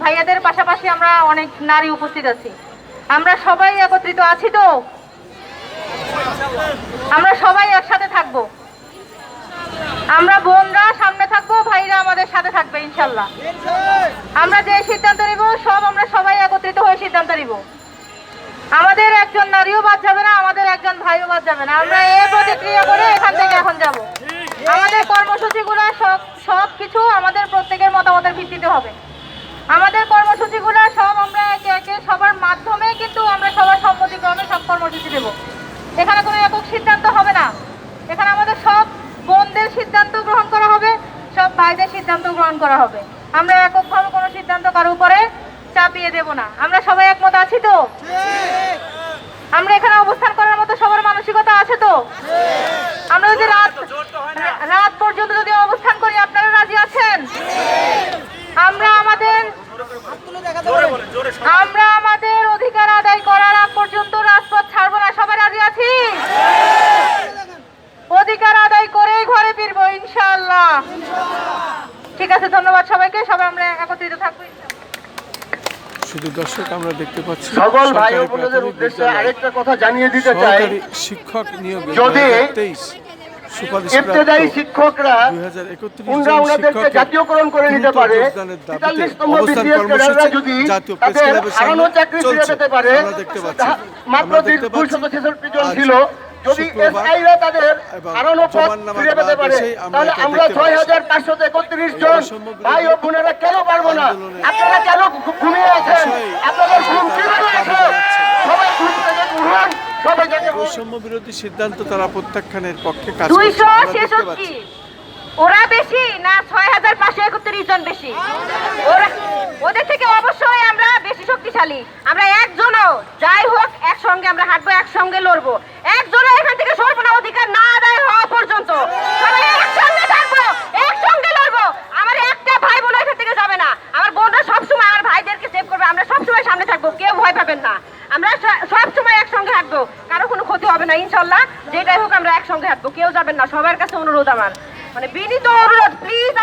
ভাইয়াদের পাশাপাশি আমরা অনেক নারী উপস্থিত আছি। আমরা সবাই একত্রিত আছি তো? আমরা সবাই একসাথে থাকব। আমরা বোনরা সামনে থাকব, ভাইরা আমাদের সাথে থাকবে, ইনশাল্লাহ। আমরা যে সিদ্ধান্ত নিব, সব আমরা সবাই একত্রিত হয়ে সিদ্ধান্ত নিব। আমাদের একজন নারীও বাদ যাবে না, আমাদের একজন ভাইও বাদ যাবে না। আমরা এ প্রতিক্রিয়া করে এখান থেকে এখন যাব। আমাদের কর্মসূচিগুলো সব সব কিছু আমাদের প্রত্যেকের মতামতের ভিত্তিতে হবে। আমাদের কর্মসূচিগুলো সব আমরা একে একে সবার মাধ্যমে কিন্তু আমরা সবার সম্মতিক্রমে সব কর্মসূচি দেব। এখানে কোনো একক সিদ্ধান্ত হবে না। এখানে আমাদের সব বোনদের সিদ্ধান্ত গ্রহণ করা হবে সব ভাইদের সিদ্ধান্ত গ্রহণ করা হবে। আমরা এককভাবে কোনো সিদ্ধান্ত কারও উপরে চাপিয়ে দেব না। আমরা সবাই একমত আছি তো? আমরা এখানে অবস্থান করার মতো সবার মানসিকতা আছে তো? আমরা যদি রাত রাত পর্যন্ত যদি অবস্থান করি আপনারা রাজি আছেন আমরা আমাদের আমরা আমাদের অধিকার আদায় করার আগ পর্যন্ত রাজপথ ছাড়বো না সবাই রাজি আছি? অধিকার আদায় করেই ঘরে ফিরবো ইনশাআল্লাহ। ঠিক আছে ধন্যবাদ সবাইকে সবাই আমরা একত্রিত থাকব শুধু দর্শক আমরা দেখতে পাচ্ছি সকল ভাই ও বোনদের উদ্দেশ্যে আরেকটা কথা জানিয়ে দিতে চাই। শিক্ষক নিয়োগে যদি ইবতেদায়ী শিক্ষকরা জাতীয়করণ করে নিতে পারে। তেতাল্লিশতম বিসিএস ক্যাডাররা যদি তাদের হারানো চাকরি ফিরে পেতে পারে মাত্র দুইশত ছেষট্টি জন ছিল। যদি এসআইরা তাদের হারানো পথ ফিরে পেতে পারে তাহলে আমরা ছয় হাজার পাঁচশো একত্রিশ জন ভাই ও বোনেরা কেন পারব না? আপনারা কেন ঘুমিয়ে আছেন? আপনাদের ঘুম কীভাবে আছে সবাই ঘুম থেকে উঠুন সবাই যাতে বৈষম্য বিরোধী সিদ্ধান্ত তারা প্রত্যাখ্যানের পক্ষে কাজ করছে। ওরা বেশি না ছয় হাজার পাঁচশো একত্রিশ জন বেশি? ওরা ওদের থেকে অবশ্যই আমরা বেশি শক্তিশালী। আমরা একজনও যাই হোক একসঙ্গে আমরা হাঁটবো একসঙ্গে লড়বো। একজনও এখান থেকে সরবো না অধিকার না আদায় হওয়া পর্যন্ত। সবাই একসঙ্গে থাকব একসঙ্গে লড়বো। আমার একটা ভাই বোন এখান থেকে যাবে না। আমার বোনরা সবসময় আমার ভাইদেরকে সেভ করবে। আমরা সবসময় সামনে থাকব। কেউ ভয় পাবেন না। আমরা সব সময় একসঙ্গে হাঁটবো কারও কোনো ক্ষতি হবে না, ইনশাল্লাহ। যেটাই হোক আমরা একসঙ্গে হাঁটবো কেউ যাবেন না। সবার কাছে অনুরোধ আমার। মানে বিনীত অনুরোধ প্লিজ